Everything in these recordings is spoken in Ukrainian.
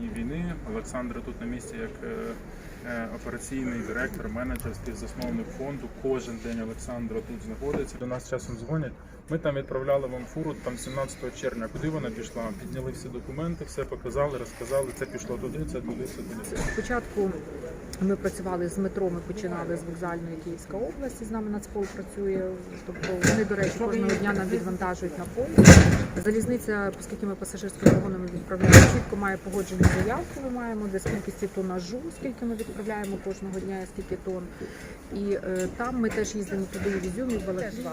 війни. Олександра тут на місці як е, операційний директор, менеджер, співзасновник фонду. Кожен день Олександра тут знаходиться. До нас часом дзвонять. Ми там відправляли вам фуру там 17 червня. Куди вона пішла? Підняли всі документи, все показали, розказали. Це пішло туди, це туди, це туди. Спочатку ми працювали з метро, ми починали з вокзальної Київської області. З нами Нацпол працює. Тобто вони, до речі, кожного дня нам відвантажують на полі. Залізниця, оскільки ми пасажирськими вагонами відправляємо, чітко має погоджені заявки. Ми маємо де з кількості тонажу, скільки ми відправляємо кожного дня, скільки тонн. І е, там ми теж їздимо туди і в Ізюм, і в Балаклію.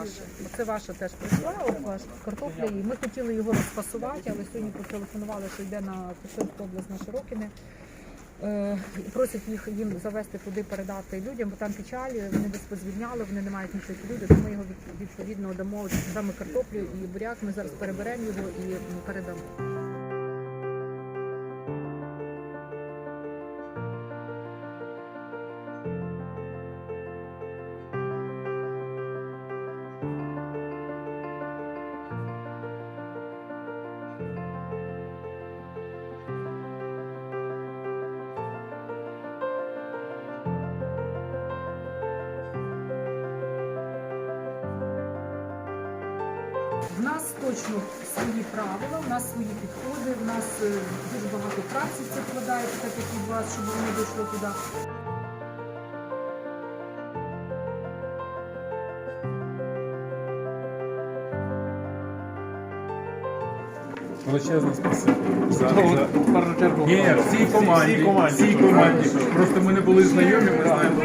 Це ваша теж прийшла, от ваша картопля. І ми хотіли його розфасувати, але сьогодні потелефонували, що йде на Херсонську область на Широкине. Е, і просять їх їм завести туди, передати людям, бо там печалі, вони десь позвільняли, вони не мають нічого люди, тому ми його від- відповідно дамо саме картоплю і буряк. Ми зараз переберемо його і передамо. В нас точно свої правила, в нас свої підходи, в нас е, дуже багато праці це вкладається, так як і у вас, щоб воно дійшло туди. Величезне спасибо. За, за... В першу чергу Ні, всій команді, всій команді. всій команді. Просто ми не були знайомі, ми знаємо.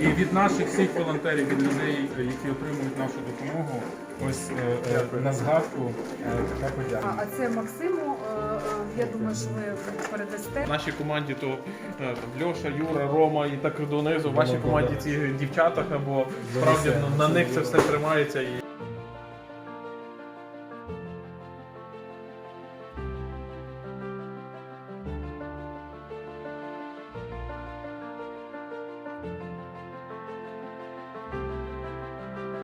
І від наших всіх волонтерів, від людей, які отримують нашу допомогу, ось е, е, на згадку е, така А, подяка. а це Максиму, е, е, я думаю, що ви передасте. В нашій команді то е, Льоша, Юра, Рома і так донизу. В вашій команді ці дівчата, бо справді на, на них це все тримається. І